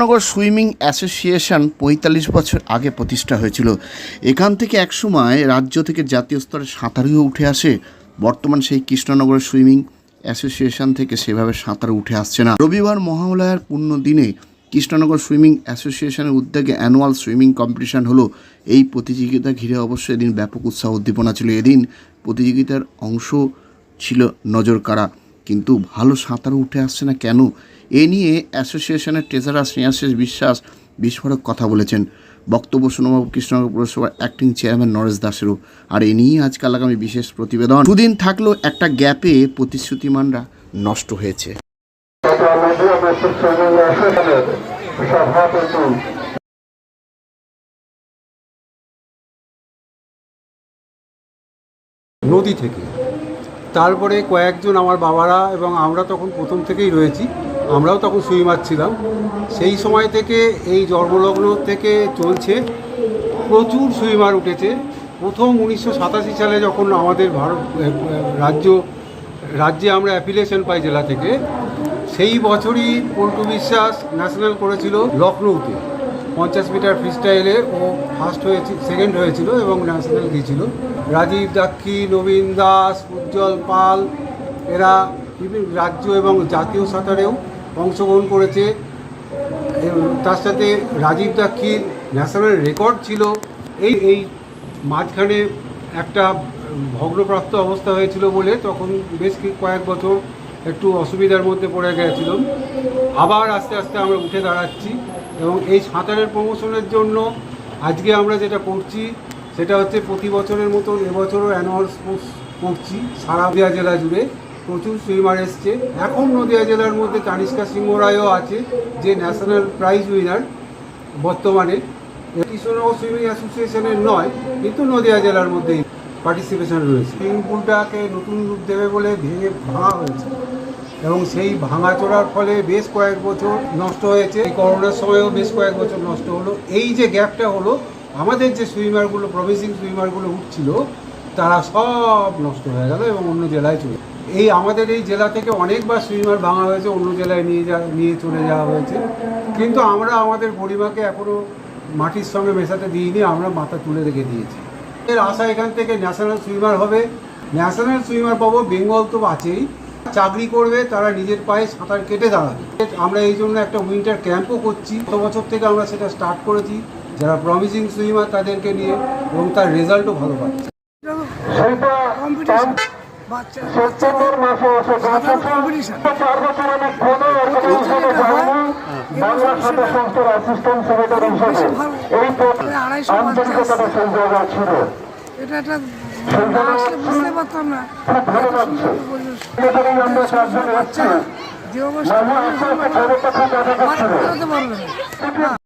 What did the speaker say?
নগর swimming association পঁয়তাল্লিশ বছর আগে প্রতিষ্ঠা হয়েছিল। এখান থেকে একসময় রাজ্য থেকে জাতীয় স্তরে সাঁতারুও উঠে আসে। বর্তমান সেই কৃষ্ণনগর সুইমিং অ্যাসোসিয়েশন থেকে সেভাবে সাঁতার উঠে আসছে না। রবিবার মহালয়ার পূর্ণ দিনে কৃষ্ণনগর সুইমিং অ্যাসোসিয়েশনের উদ্যোগে অ্যানুয়াল সুইমিং কম্পিটিশন হলো। এই প্রতিযোগিতা ঘিরে অবশ্য এদিন ব্যাপক উৎসাহ উদ্দীপনা ছিল। এদিন প্রতিযোগিতার অংশ ছিল নজর কাড়া কিন্তু ভালো সাঁতার উঠে আসছে না কেন? এ নিয়ে অ্যাসোসিয়েশনের ট্রেজারার স্নেহাশিস বিশ্বাস বিস্ফোরক কথা বলেছেন। বক্তব্য শোনাবাবু কৃষ্ণনগর পৌরসভার অ্যাক্টিং চেয়ারম্যান নরেশ দাসেরও। আর এ নিয়েই আজকাল আগামী বিশেষ প্রতিবেদন। দুদিন থাকলেও একটা গ্যাপে প্রতিশ্রুতিমানরা নষ্ট হয়েছে। নদী থেকে তারপরে কয়েকজন আমার বাবারা এবং আমরা তখন প্রথম থেকেই রয়েছি, আমরাও তখন সুইমার ছিলাম সেই সময় থেকে এই জন্মলগ্ন থেকে চলছে, প্রচুর সুইমার উঠেছে। প্রথম উনিশশো সাতাশি সালে যখন আমাদের ভারত রাজ্য, রাজ্যে আমরা অ্যাপিলেশন পাই জেলা থেকে, সেই বছরই পল্টু বিশ্বাস ন্যাশনাল করেছিল লখনৌতে পঞ্চাশ মিটার ফ্রি স্টাইলে ও ফার্স্ট হয়েছিল সেকেন্ড হয়েছিল এবং ন্যাশনাল গিয়েছিল। রাজীব দাক্ষী, নবীন দাস, উজ্জ্বল পাল, এরা বিভিন্ন রাজ্য এবং জাতীয় সাঁতারেও অংশগ্রহণ করেছে। তার সাথে রাজীব দাক্ষীর ন্যাশনাল রেকর্ড ছিল। এই এই মাঝখানে একটা ভগ্নপ্রাপ্ত অবস্থা হয়েছিল বলে তখন বেশ কয়েক বছর একটু অসুবিধার মধ্যে পড়ে গেছিলাম। আবার আস্তে আস্তে আমরা উঠে দাঁড়াচ্ছি। এবং এই সাঁতারের প্রমোশনের জন্য আজকে আমরা যেটা করছি, সেটা হচ্ছে প্রতি বছরের মতন এবছরও অ্যানুয়াল স্পোর্টস করছি, সারা নদিয়া জেলা জুড়ে। প্রচুর সুইমার এসছে। এখন নদিয়া জেলার মধ্যে তানিষ্কা সিংহ রায়ও আছে, যে ন্যাশনাল প্রাইজ উইনার বর্তমানে। কৃষ্ণনগর সুইমিং অ্যাসোসিয়েশনের নয়, কিন্তু নদিয়া জেলার মধ্যেই পার্টিসিপেশন রয়েছে। সুইমিং পুলটাকে নতুন রূপ দেবে বলে ভেঙে ভাঙা হয়েছে। এবং সেই ভাঙা ভাঙাচোরার ফলে বেশ কয়েক বছর নষ্ট হয়েছে। এই করোনার সময়ও বেশ কয়েক বছর নষ্ট হলো। এই যে গ্যাপটা হলো, আমাদের যে সুইমারগুলো প্রমিসিং সুইমারগুলো উঠছিল, তারা সব নষ্ট হয়ে গেল এবং অন্য জেলায় চলে। এই আমাদের এই জেলা থেকে অনেকবার সুইমার ভাঙা হয়েছে, অন্য জেলায় নিয়ে যা, নিয়ে চলে যাওয়া হয়েছে। কিন্তু আমরা, আমাদের গরিমাকে এখনও মাটির সঙ্গে মেশাতে দিইনি, আমরা মাথা তুলে রেখে দিয়েছি। এর আশা এখান থেকে ন্যাশনাল সুইমার হবে। ন্যাশনাল সুইমার পাবো, বেঙ্গল তো আছেই। চাকরি করবে তারা নিজের পায়ে সাঁতার কেটে দাঁড়াবে। আমরা এই জন্য একটা উইন্টার ক্যাম্পও করছি। গত বছর থেকে আমরা সেটা স্টার্ট করেছি। যারা প্রমিসিং সুইমার তাদেরকে নিয়ে এবং তার রেজাল্টও ভালো পাচ্ছে। এটা একটা আসলে বুঝতে পারতাম না এটাই আমরা চারজন বাচ্চা যে অবস্থা পারবে না